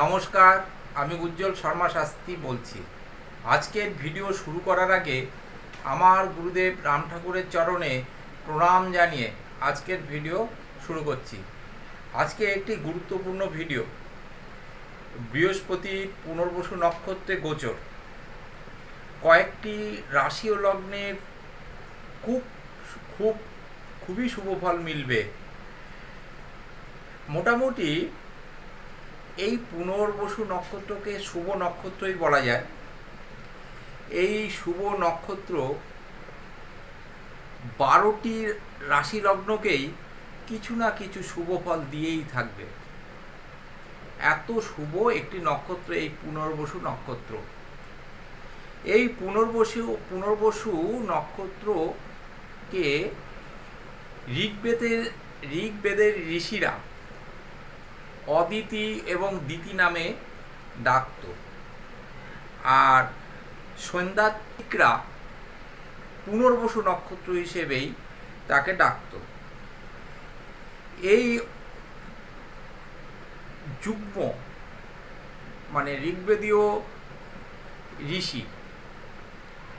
নমস্কার, আমি উজ্জ্বল শর্মা শাস্ত্রী বলছি। আজকের ভিডিও শুরু করার আগে আমার গুরুদেব রাম ঠাকুরের চরণে প্রণাম জানিয়ে আজকের ভিডিও শুরু করছি। আজকে একটি গুরুত্বপূর্ণ ভিডিও। বৃহস্পতি পুনর্বসু নক্ষত্রে গোচর। কয়েকটি রাশি ও লগ্নের খুব খুব খুবই শুভ ফল মিলবে। মোটামুটি এই পুনর্বসু নক্ষত্রকে শুভ নক্ষত্রই বলা যায়। এই শুভ নক্ষত্র বারোটি রাশি লগ্নকেই কিছু না কিছু শুভ ফল দিয়েই থাকবে। এত শুভ একটি নক্ষত্র, এই পুনর্বসু নক্ষত্র। এই পুনর্বসু পুনর্বসু নক্ষত্রকে ঋগ্বেদের ঋগ্বেদের ঋষিরা অদিতি এবং দিতি নামে ডাকত। আর সন্ধ্যাত্মিকরা পুনর্বসু নক্ষত্র হিসেবেই তাকে ডাকত। এই যুগ্ম মানে ঋগ্বেদীয় ঋষি,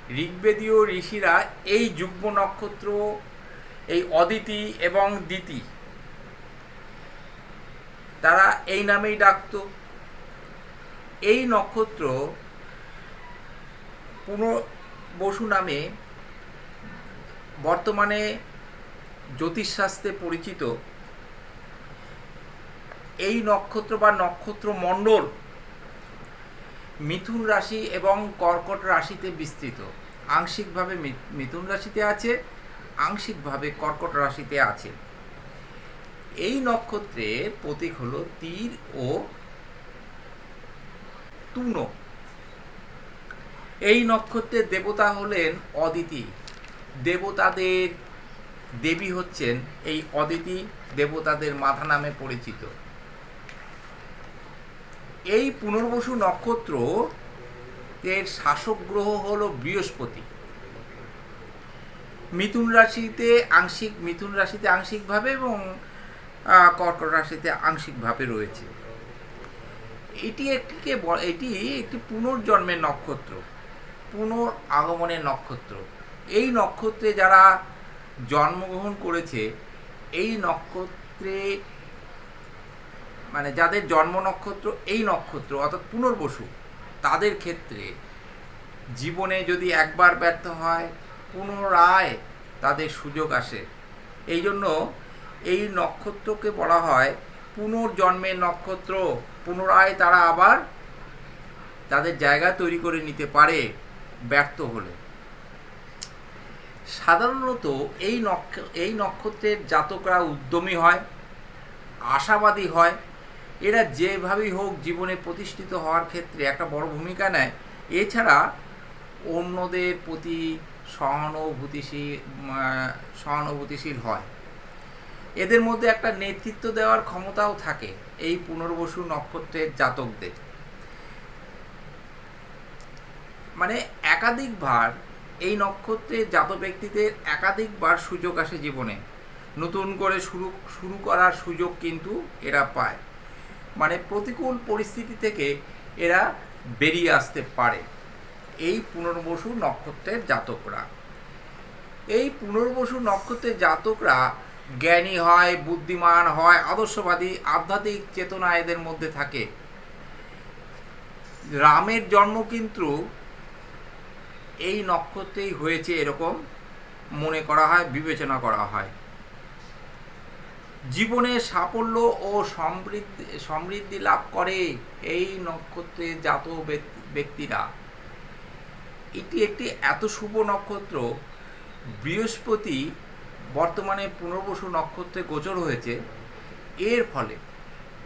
ঋগ্বেদীয় ঋষিরা এই যুগ্ম নক্ষত্র, এই অদিতি এবং দিতি এই নামেই ডাকত। এই নক্ষত্র পুনর্বসু নামে বর্তমানে জ্যোতিষশাস্ত্রে পরিচিত। এই নক্ষত্র বা নক্ষত্র মণ্ডল মিথুন রাশি এবং কর্কট রাশিতে বিস্তৃত। আংশিকভাবে মিথুন রাশিতে আছে, আংশিকভাবে কর্কট রাশিতে আছে। এই নক্ষত্রের প্রতীক হলো তীর ও তুন এই নক্ষত্রের দেবতা হলেন অদিতি। দেবতাদের দেবী হচ্ছেন এই অদিতি, দেবতাদের মাথা নামে পরিচিত। এই পুনর্বসু নক্ষত্র এর শাসক গ্রহ হল বৃহস্পতি। মিথুন রাশিতে আংশিক, মিথুন রাশিতে আংশিকভাবে এবং কর্কট রাশিতে আংশিকভাবে রয়েছে। এটি একটিকে এটি একটি পুনর্জন্মের নক্ষত্র, পুনর আগমনের নক্ষত্র। এই নক্ষত্রে যারা জন্মগ্রহণ করেছে, এই নক্ষত্রে মানে যাদের জন্ম নক্ষত্র, এই নক্ষত্র অর্থাৎ পুনর্বসু, তাদের ক্ষেত্রে জীবনে যদি একবার ব্যর্থ হয়, পুনরায় তাদের সুযোগ আসে। এই জন্য এই নক্ষত্রকে বলা হয় পুনর্জন্মের নক্ষত্র। পুনরায় তারা আবার তাদের জায়গা তৈরি করে নিতে পারে, ব্যর্থ হলে। সাধারণত এই নক্ষ, এই নক্ষত্রের জাতকরা উদ্যমী হয়, আশাবাদী হয়। এরা যেভাবেই হোক জীবনে প্রতিষ্ঠিত হওয়ার ক্ষেত্রে একটা বড় ভূমিকা নেয়। এছাড়া অন্যদের প্রতি সহানুভূতিশীল সহানুভূতিশীল হয়। এদের মধ্যে একটা নেতৃত্ব দেওয়ার ক্ষমতাও থাকে এই পুনর্বসু নক্ষত্রের জাতকদের। মানে একাধিকবার এই নক্ষত্রের জাত ব্যক্তিদের একাধিকবার সুযোগ আসে জীবনে। নতুন করে শুরু শুরু করার সুযোগ কিন্তু এরা পায়। মানে প্রতিকূল পরিস্থিতি থেকে এরা বেরিয়ে আসতে পারে এই পুনর্বসু নক্ষত্রের জাতকরা। এই পুনর্বসু নক্ষত্রের জাতকরা জ্ঞানী হয়, বুদ্ধিমান হয়, আদর্শবাদী, আধ্যাত্মিক চেতনা এদের মধ্যে থাকে। রামের জন্ম কিন্তু এই নক্ষত্রেই হয়েছে এরকম মনে করা হয়, বিবেচনা করা হয়। জীবনে সাফল্য ও সমৃদ্ধি সমৃদ্ধি লাভ করে এই নক্ষত্রে জাত ব্যক্তিরা। এটি একটি এত শুভ নক্ষত্র, বৃহস্পতি বর্তমানে পুনর্বসু নক্ষত্রে গোচর হয়েছে। এর ফলে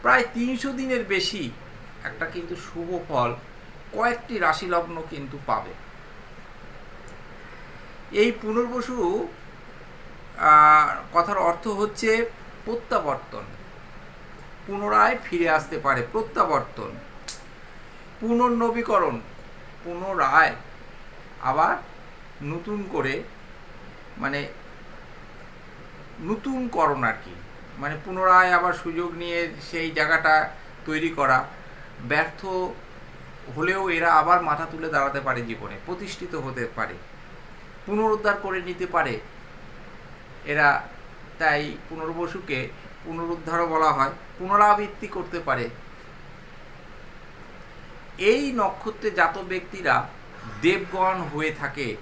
প্রায় তিনশো দিনের বেশি একটা কিন্তু শুভ ফল কয়েকটি রাশি লগ্ন কিন্তু পাবে। এই পুনর্বসু কথার অর্থ হচ্ছে প্রত্যাবর্তন। পুনরায় ফিরে আসতে পারে প্রত্যাবর্তন। পুনর্নবীকরণ, পুনরায় আবার নতুন করে মানে নতুনকরণ আর কি। মানে পুনরায় আবার সুযোগ নিয়ে সেই জায়গাটা তৈরি করা, ব্যর্থ হলেও এরা আবার মাথা তুলে দাঁড়াতে পারে জীবনে, প্রতিষ্ঠিত হতে পারে, পুনরুদ্ধার করে নিতে পারে। এরা তাই পুনর্বসুকে পুনরুদ্ধারও বলা হয়, পুনরাবৃত্তি করতে পারে। এই নক্ষত্রে জাত ব্যক্তিরা দেবগণ হয়ে থাকে।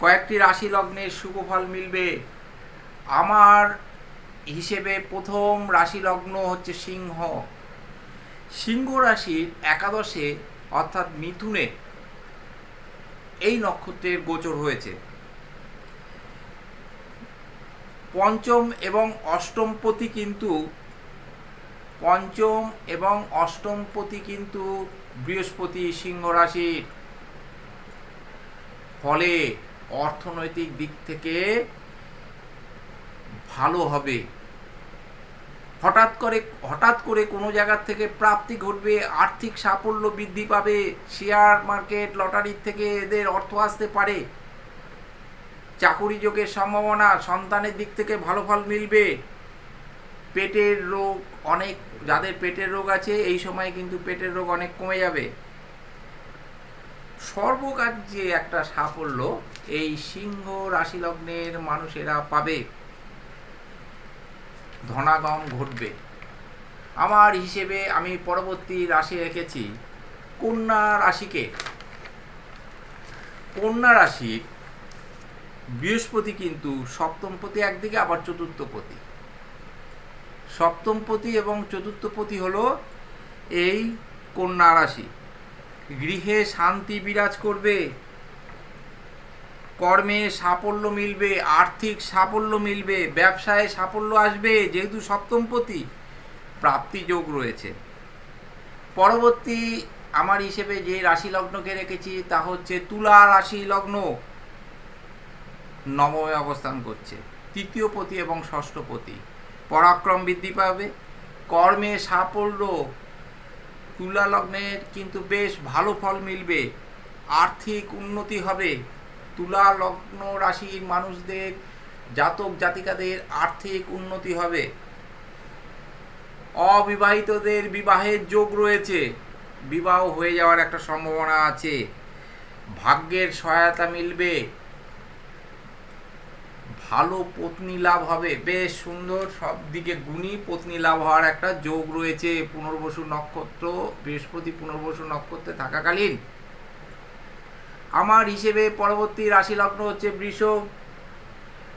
কয়েকটি রাশি লগ্নের শুভ ফল মিলবে। আমার হিসেবে প্রথম রাশি লগ্ন হচ্ছে সিংহ। সিংহ রাশির একাদশে অর্থাৎ মিথুনে এই নক্ষত্রের গোচর হয়েছে। পঞ্চম এবং অষ্টমপতি কিন্তু পঞ্চম এবং অষ্টমপতি কিন্তু বৃহস্পতি সিংহ রাশির। ফলে অর্থনৈতিক দিক থেকে ভালো হবে। হঠাৎ করে হঠাৎ করে কোনো জায়গার থেকে প্রাপ্তি ঘটবে, আর্থিক সাফল্য বৃদ্ধি পাবে শেয়ার মার্কেট লটারির থেকে এদের অর্থ আসতে পারে। চাকুরি যোগের সম্ভাবনা সন্তানের দিক থেকে ভালো ফল মিলবে। পেটের রোগ অনেক, যাদের পেটের রোগ আছে, এই সময় কিন্তু পেটের রোগ অনেক কমে যাবে। সর্বকার যে একটা সাফল্য এই সিংহ রাশি লগ্নের মানুষেরা পাবে। ধনাগম ঘটবে। আমার হিসেবে আমি পরবর্তী রাশি রেখেছি। কন্যা রাশিকে। কন্যা রাশির বৃহস্পতি কিন্তু সপ্তমপতি, একদিকে আবার চতুর্থপতি। সপ্তমপতি এবং চতুর্থপতি হলো এই কন্যা রাশি। গৃহে শান্তি বিরাজ করবে। কর্মে সাফল্য মিলবে, আর্থিক সাফল্য মিলবে, ব্যবসায় সাফল্য আসবে, যেহেতু সপ্তমপতি, প্রাপ্তি যোগ রয়েছে। পরবর্তী আমার হিসেবে যে রাশি লগ্নকে রেখেছি, তা হচ্ছে তুলা রাশি লগ্ন। নবমে অবস্থান করছে। তৃতীয় পতি এবং ষষ্ঠ পতি। পরাক্রম বৃদ্ধি পাবে। কর্মে সাফল্য। তুলা লগ্নের কিন্তু বেশ ভালো ফল মিলবে। আর্থিক উন্নতি হবে। তুলা, লগ্ন রাশির মানুষদের, জাতক জাতিকাদের আর্থিক উন্নতি হবে। অবিবাহিতদের বিবাহের যোগ রয়েছে। বিবাহ হয়ে যাওয়ার একটা সম্ভাবনা আছে। ভাগ্যের সহায়তা মিলবে। ভালো পত্নী লাভ হবে। বেশ সুন্দর, সব দিকে গুণী পত্নী লাভ হওয়ার একটা যোগ রয়েছে। পুনর্বসু নক্ষত্র, বৃহস্পতি পুনর্বসু নক্ষত্রে থাকাকালীন। আমার হিসেবে পরবর্তী রাশি লগ্ন হচ্ছে বৃষ।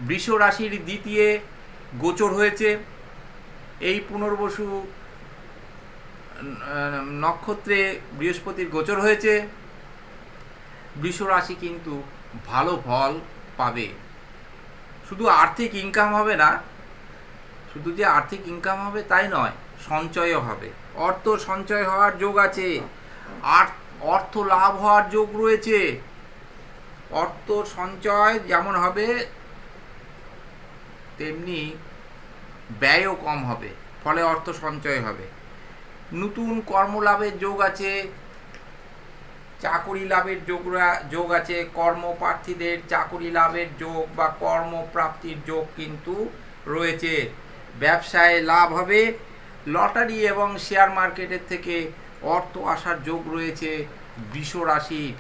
বৃষ রাশির দ্বিতীয় গোচর হয়েছে। এই পুনর্বসু নক্ষত্রে বৃহস্পতির গোচর হয়েছে। বৃষ রাশি কিন্তু ভালো ফল পাবে। শুধু আর্থিক ইনকাম হবে না, শুধু যে আর্থিক ইনকাম হবে তাই নয়, সঞ্চয়ও হবে। অর্থ সঞ্চয় হওয়ার যোগ আছে। আর অর্থ লাভ হওয়ার যোগ রয়েছে। অর্থ সঞ্চয় যেমন হবে, তেমনি ব্যয়ও কম হবে, ফলে অর্থ সঞ্চয় হবে। নতুন কর্মলাভের যোগ আছে, চাকুরি লাভের যোগ যোগ আছে। কর্মপ্রার্থীদের চাকুরি লাভের যোগ বা কর্মপ্রাপ্তির যোগ কিন্তু রয়েছে। ব্যবসায় লাভ হবে, লটারি এবং শেয়ার মার্কেটের থেকে অর্থ আসার যোগ রয়েছে বৃষ রাশির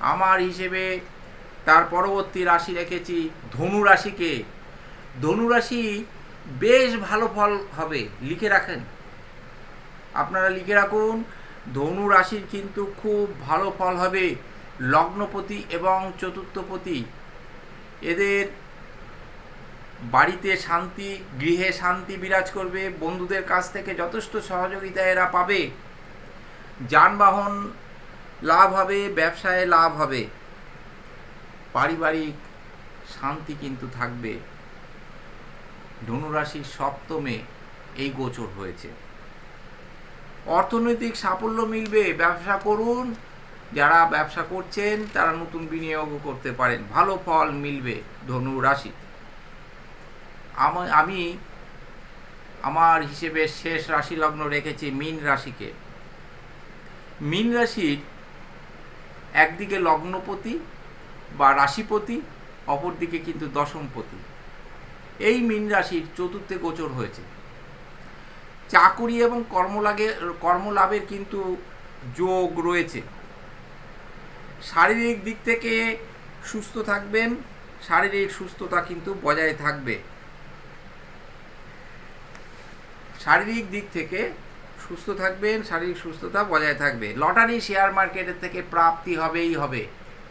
আমার হিসেবে তার পরবর্তী রাশি রেখেছি ধনু রাশিকে ধনু রাশি বেশ ভালো ফল হবে, লিখে রাখেন। আপনারা লিখে রাখুন ধনু রাশির কিন্তু খুব ভালো ফল হবে, লগ্নপতি এবং চতুর্থপতি। এদের বাড়িতে শান্তি, গৃহে শান্তি বিরাজ করবে, বন্ধুদের কাছ থেকে যথেষ্ট সহযোগিতা এরা পাবে। যানবাহন লাভ হবে, ব্যবসায় লাভ হবে। পারিবারিক শান্তি কিন্তু থাকবে। ধনুরাশির সপ্তমে এই গোচর হয়েছে। অর্থনৈতিক সাফল্য মিলবে, ব্যবসা করুন। যারা ব্যবসা করছেন, তারা নতুন বিনিয়োগও করতে পারেন। ভালো ফল মিলবে ধনু রাশি আমি আমার হিসেবে শেষ রাশি লগ্ন রেখেছি মীন রাশিকে। মীন রাশির একদিকে লগ্নপতি বা রাশিপতি, অপরদিকে কিন্তু দশমপতি। এই মীন রাশির চতুর্থে গোচর হয়েছে। চাকুরি এবং কর্মলাগে, কর্মলাভের কিন্তু যোগ রয়েছে। শারীরিক দিক থেকে সুস্থ থাকবেন, শারীরিক সুস্থতা কিন্তু বজায় থাকবে। শারীরিক দিক থেকে সুস্থ থাকবেন, শারীরিক সুস্থতা বজায় থাকবে। লটারি শেয়ার মার্কেটের থেকে প্রাপ্তি হবেই হবে।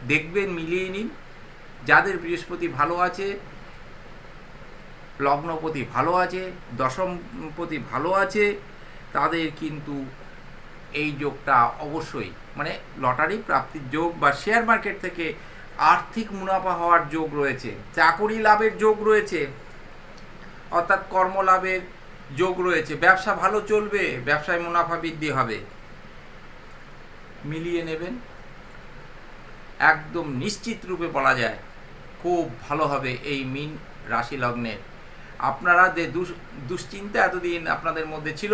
দেখবেন, মিলিয়ে নিন। যাদের বৃহস্পতি ভালো আছে, লগ্নপতি ভালো আছে, দশমপতি ভালো আছে, তাদের কিন্তু এই যোগটা অবশ্যই মানে লটারি প্রাপ্তির যোগ বা শেয়ার মার্কেট থেকে আর্থিক মুনাফা হওয়ার যোগ রয়েছে, চাকরি লাভের যোগ রয়েছে, অর্থাৎ কর্মলাভের যোগ রয়েছে। ব্যবসা ভালো চলবে, ব্যবসায় মুনাফা বৃদ্ধি হবে। মিলিয়ে নেবেন। একদম নিশ্চিত রূপে বলা যায়, খুব ভালো হবে এই মিন রাশি লগ্নের। আপনারা যে দুশ্চিন্তা এতদিন আপনাদের মধ্যে ছিল,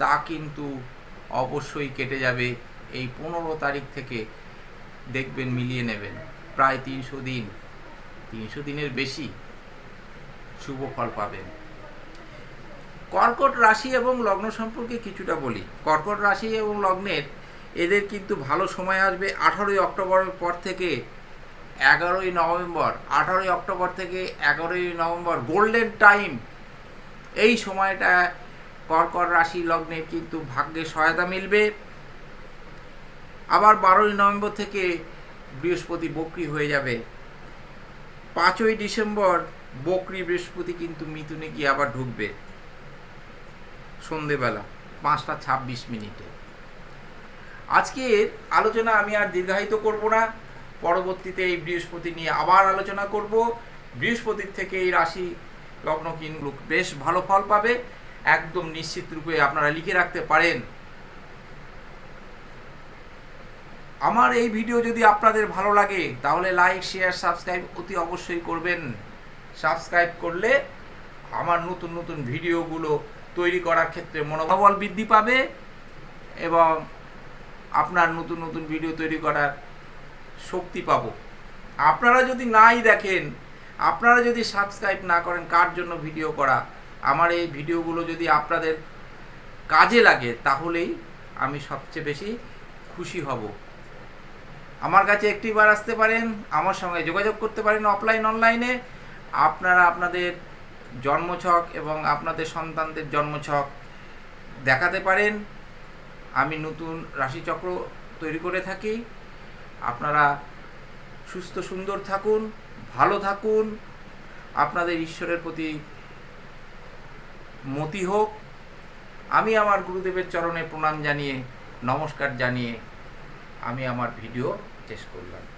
তা কিন্তু অবশ্যই কেটে যাবে। এই পনেরো তারিখ থেকে দেখবেন, মিলিয়ে নেবেন। প্রায় তিনশো দিন, তিনশো দিনের বেশি শুভ ফল পাবেন। কর্কট রাশি এবং লগ্ন সম্পর্কে কিছুটা বলি। কর্কট রাশি এবং লগ্নের এদের কিন্তু ভালো সময় আসবে আঠারোই অক্টোবরের পর থেকে এগারোই নভেম্বর। আঠারোই অক্টোবর থেকে এগারোই নভেম্বর গোল্ডেন টাইম। এই সময়টা কর্কট রাশি লগ্নের কিন্তু ভাগ্যে সহায়তা মিলবে। আবার বারোই নভেম্বর থেকে বৃহস্পতি বকরি হয়ে যাবে। পাঁচই ডিসেম্বর বকরি বৃহস্পতি কিন্তু মিথুনে গিয়ে আবার ঢুকবে। সন্ধেবেলা, পাঁচটা ছাব্বিশ মিনিটে। আজকের আলোচনা আমি আর দীর্ঘায়িত করব না। পরবর্তীতে এই বৃহস্পতি নিয়ে আবার আলোচনা করব। বৃহস্পতির থেকে এই রাশি লগ্ন কিন্তু বেশ ভালো ফল পাবে। একদম নিশ্চিত রূপে আপনারা লিখে রাখতে পারেন। আমার এই ভিডিও যদি আপনাদের ভালো লাগে, তাহলে লাইক, শেয়ার, সাবস্ক্রাইব অতি অবশ্যই করবেন। সাবস্ক্রাইব করলে আমার নতুন নতুন ভিডিওগুলো তৈরি করার ক্ষেত্রে মনোবল বৃদ্ধি পাবে এবং আপনার নতুন নতুন ভিডিও তৈরি করার শক্তি পাব। আপনারা যদি নাই দেখেন, আপনারা যদি সাবস্ক্রাইব না করেন, কার জন্য ভিডিও করা? আমার এই ভিডিওগুলো যদি আপনাদের কাজে লাগে, তাহলেই আমি সবচেয়ে বেশি খুশি হব। আমার কাছে একটিবার আসতে পারেন, আমার সঙ্গে যোগাযোগ করতে পারেন অফলাইন অনলাইনে আপনারা আপনাদের জন্মছক এবং আপনাদের সন্তানদের জন্মছক দেখাতে পারেন। আমি নতুন রাশিচক্র তৈরি করে থাকি। আপনারা সুস্থ, সুন্দর থাকুন, ভালো থাকুন। আপনাদের ঈশ্বরের প্রতি মতি হোক। আমি আমার গুরুদেবের চরণে প্রণাম জানিয়ে, নমস্কার জানিয়ে আমি আমার ভিডিও শেষ করলাম।